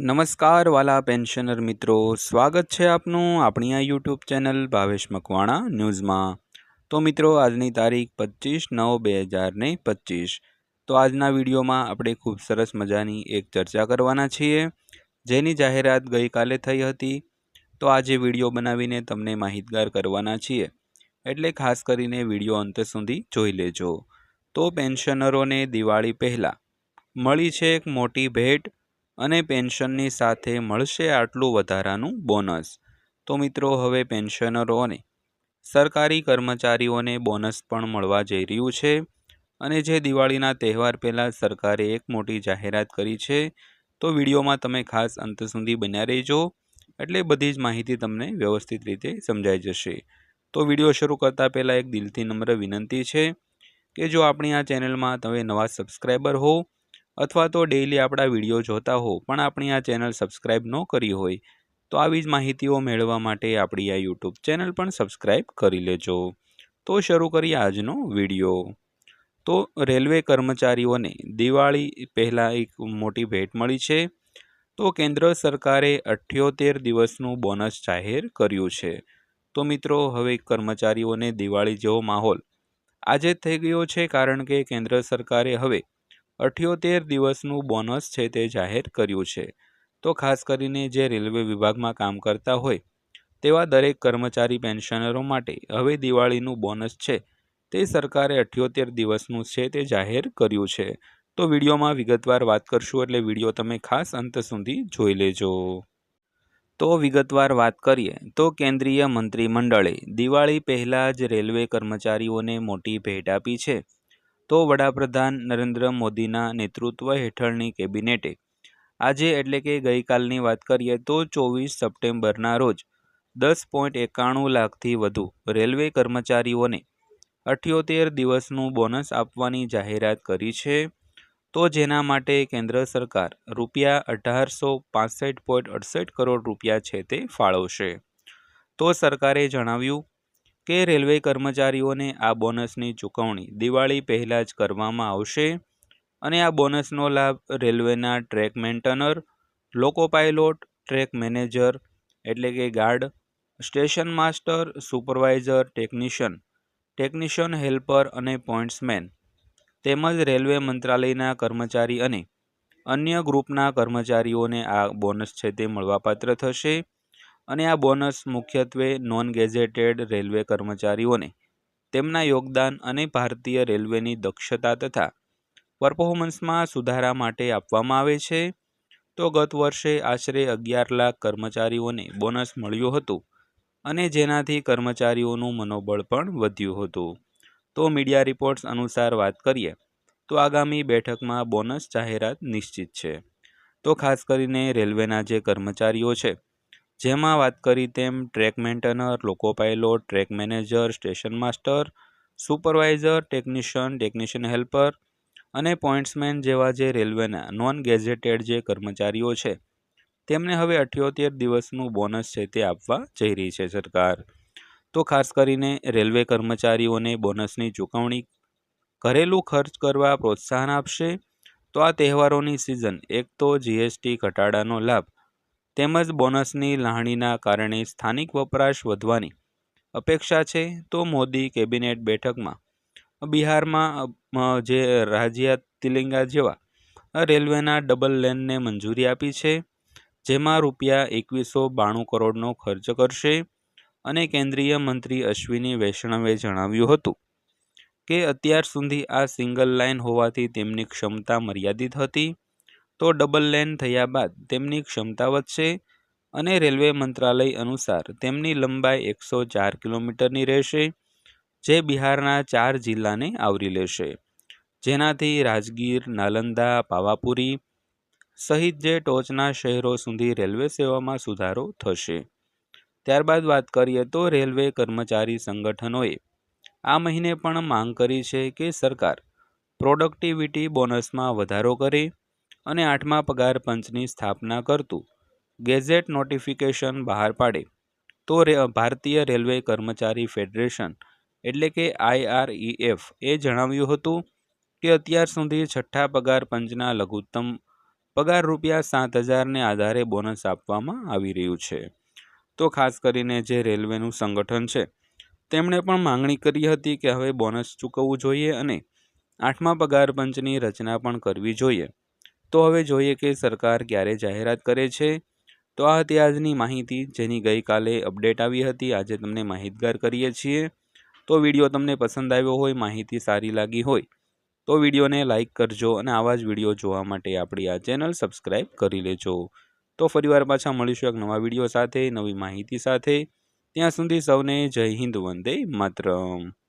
નમસ્કાર વાલા પેન્શનર મિત્રો, સ્વાગત છે આપનું આપણી આ યુટ્યુબ ચેનલ ભાવેશ મકવાણા ન્યૂઝમાં. તો મિત્રો, આજની તારીખ પચીસ નવ બે હજાર ને પચીસ તો આજના વિડીયોમાં આપણે ખૂબ સરસ મજાની એક ચર્ચા કરવાના છીએ, જેની જાહેરાત ગઈકાલે થઈ હતી. તો આજે વીડિયો બનાવીને તમને માહિતગાર કરવાના છીએ. એટલે ખાસ કરીને વીડિયો અંત સુધી જોઈ લેજો. તો પેન્શનરોને દિવાળી પહેલાં મળી છે એક મોટી ભેટ અને પેન્શનની સાથે મળશે આટલું વધારાનું બોનસ. તો મિત્રો, હવે પેન્શનરોને સરકારી કર્મચારીઓને બોનસ પણ મળવા જઈ રહ્યું છે. અને જે દિવાળીના તહેવાર પહેલાં સરકારે એક મોટી જાહેરાત કરી છે, તો વિડીયોમાં તમે ખાસ અંત સુધી બન્યા રહેજો. એટલે બધી જ માહિતી તમને વ્યવસ્થિત રીતે સમજાઈ જશે. તો વીડિયો શરૂ કરતાં પહેલાં એક દિલથી નમ્ર વિનંતી છે કે જો આપણી આ ચેનલમાં તમે નવા સબસ્ક્રાઈબર હો અથવા તો ડેઇલી આપણા વીડિયો જોતા હો, પણ આપણી આ ચેનલ સબસ્ક્રાઈબ ન કરી હોય, તો આવી જ માહિતીઓ મેળવવા માટે આપણી આ યુટ્યુબ ચેનલ પણ સબસ્ક્રાઈબ કરી લેજો. તો શરૂ કરીએ આજનો વીડિયો તો રેલવે કર્મચારીઓને દિવાળી પહેલાં એક મોટી ભેટ મળી છે. તો કેન્દ્ર સરકારે અઠ્યોતેર દિવસનું બોનસ જાહેર કર્યું છે. તો મિત્રો, હવે કર્મચારીઓને દિવાળી જેવો માહોલ આજે થઈ ગયો છે, કારણ કે કેન્દ્ર સરકારે હવે અઠ્યોતેર દિવસનું બોનસ છે તે જાહેર કર્યું છે. તો ખાસ કરીને જે રેલવે વિભાગમાં કામ કરતા હોય, તેવા દરેક કર્મચારી પેન્શનરો માટે હવે દિવાળીનું બોનસ છે. તે સરકારે અઠ્યોતેર દિવસનું છે તે જાહેર કર્યું છે. તો વિડીયોમાં વિગતવાર વાત કરશું એટલે વીડિયો તમે ખાસ અંત સુધી જોઈ લેજો. તો વિગતવાર વાત કરીએ, તો કેન્દ્રીય મંત્રીમંડળે દિવાળી પહેલાં જ રેલવે કર્મચારીઓને મોટી ભેટ આપી છે. તો વડાપ્રધાન નરેન્દ્ર મોદીના નેતૃત્વ હેઠળની કેબિનેટે. આજે એટલે કે ગઈકાલની વાત કરીએ તો ચોવીસ સપ્ટેમ્બરના રોજ દસ પોઈન્ટ એકાણું લાખથી વધુ રેલવે કર્મચારીઓને અઠ્યોતેર દિવસનું બોનસ આપવાની જાહેરાત કરી છે. તો જેના માટે કેન્દ્ર સરકાર રૂપિયા અઢારસો પાસઠ પોઈન્ટ અડસઠ કરોડ રૂપિયા છે તે ફાળવશે. તો સરકારે જણાવ્યું કે રેલવે કર્મચારીઓને આ બોનસની ચૂકવણી દિવાળી પહેલાં જ કરવામાં આવશે? અને આ બોનસનો લાભ રેલવેના track maintainer, loco pilot, track manager એટલે કે guard, station master, supervisor, technician technician helper અને પોઈન્ટ્સમેન તેમજ રેલવે મંત્રાલયના કર્મચારી અને અન્ય ગ્રુપના કર્મચારીઓને આ બોનસ છે તે મળવાપાત્ર થશે. અને આ બોનસ મુખ્યત્વે નોન ગેઝેટેડ રેલવે કર્મચારીઓને, તેમના યોગદાન અને ભારતીય રેલવેની દક્ષતા તથા પરફોર્મન્સમાં સુધારા માટે આપવામાં આવે છે. તો ગત વર્ષે આશરે અગિયાર લાખ કર્મચારીઓને બોનસ મળ્યું હતું અને જેનાથી કર્મચારીઓનું મનોબળ પણ વધ્યું હતું. તો મીડિયા રિપોર્ટ્સ અનુસાર વાત કરીએ, તો આગામી બેઠકમાં બોનસ જાહેરાત નિશ્ચિત છે. તો ખાસ કરીને રેલવેના જે કર્મચારીઓ છે જેમાં વાત કરી તેમ track maintainer, loco pilot, track manager, station master, supervisor, technician technician helper અને પોઈન્ટ્સમેન જેવા જે રેલવેના નોન ગેઝેટેડ જે કર્મચારીઓ છે, તેમને હવે અઠ્યોતેર દિવસનું બોનસ છે તે આપવા જઈ રહી છે સરકાર. તો ખાસ કરીને રેલવે કર્મચારીઓને બોનસની ચૂકવણી, ઘરેલું ખર્ચ કરવા પ્રોત્સાહન આપશે, તો આ તહેવારોની સિઝન એક તો જીએસટી ઘટાડાનો લાભ તેમજ બોનસની લાગણીના કારણે સ્થાનિક વપરાશ વધવાની અપેક્ષા છે, તો મોદી કેબિનેટ બેઠકમાં બિહારમાં જે રાજ્યા તિલિંગા જેવા રેલવેના ડબલ લેનને મંજૂરી આપી છે, જેમાં રૂપિયા એકવીસો બાણું કરોડનો ખર્ચ કરશે અને કેન્દ્રીય મંત્રી અશ્વિની વૈષ્ણવે જણાવ્યું હતું કે અત્યાર સુધી આ સિંગલ લાઇન હોવાથી તેમની ક્ષમતા મર્યાદિત હતી. તો ડબલ લેન થયા બાદ તેમની ક્ષમતા વધશે અને રેલવે મંત્રાલય અનુસાર તેમની લંબાઈ એકસો ચાર કિલોમીટરની રહેશે, જે બિહારના ચાર જિલ્લાને આવરી લેશે. જેનાથી રાજગીર, નાલંદા, પાવાપુરી સહિત જે ટોચના શહેરો સુધી રેલવે સેવામાં સુધારો થશે. ત્યારબાદ વાત કરીએ તો રેલવે કર્મચારી સંગઠનોએ આ મહિને પણ માંગ કરી છે કે સરકાર પ્રોડક્ટિવિટી બોનસમાં વધારો કરે અને આઠમા પગાર પંચની સ્થાપના કરતું. ગેઝેટ નોટિફિકેશન બહાર પાડે. તો ભારતીય રેલવે કર્મચારી ફેડરેશન, એટલે કે આઈઆરઈએફ એ જણાવ્યું હતું કે અત્યાર સુધી છઠ્ઠા પગાર પંચના લઘુત્તમ પગાર રૂપિયા સાત હજારને આધારે બોનસ આપવામાં આવી રહ્યું છે. તો ખાસ કરીને જે રેલવેનું સંગઠન છે, તેમણે પણ માંગણી કરી હતી કે હવે બોનસ ચૂકવવું જોઈએ અને આઠમા પગાર પંચની રચના પણ કરવી જોઈએ. તો હવે જોઈએ કે સરકાર ક્યારે જાહેરાત કરે છે. તો આ હતી આજની માહિતી, જેની ગઈકાલે અપડેટ આવી હતી. આજે તમને માહિતગાર કરીએ છીએ. તો વીડિયો તમને પસંદ આવ્યો હોય, માહિતી સારી લાગી હોય, તો વિડીયોને લાઇક કરજો અને આવા જ વીડિયો જોવા માટે આપણી આ ચેનલ સબસ્ક્રાઈબ કરી લેજો. તો ફરીવાર પાછા મળીશું એક નવા વીડિયો સાથે, નવી માહિતી સાથે. ત્યાં સુધી સૌને જય હિન્દ, વંદે માતરમ.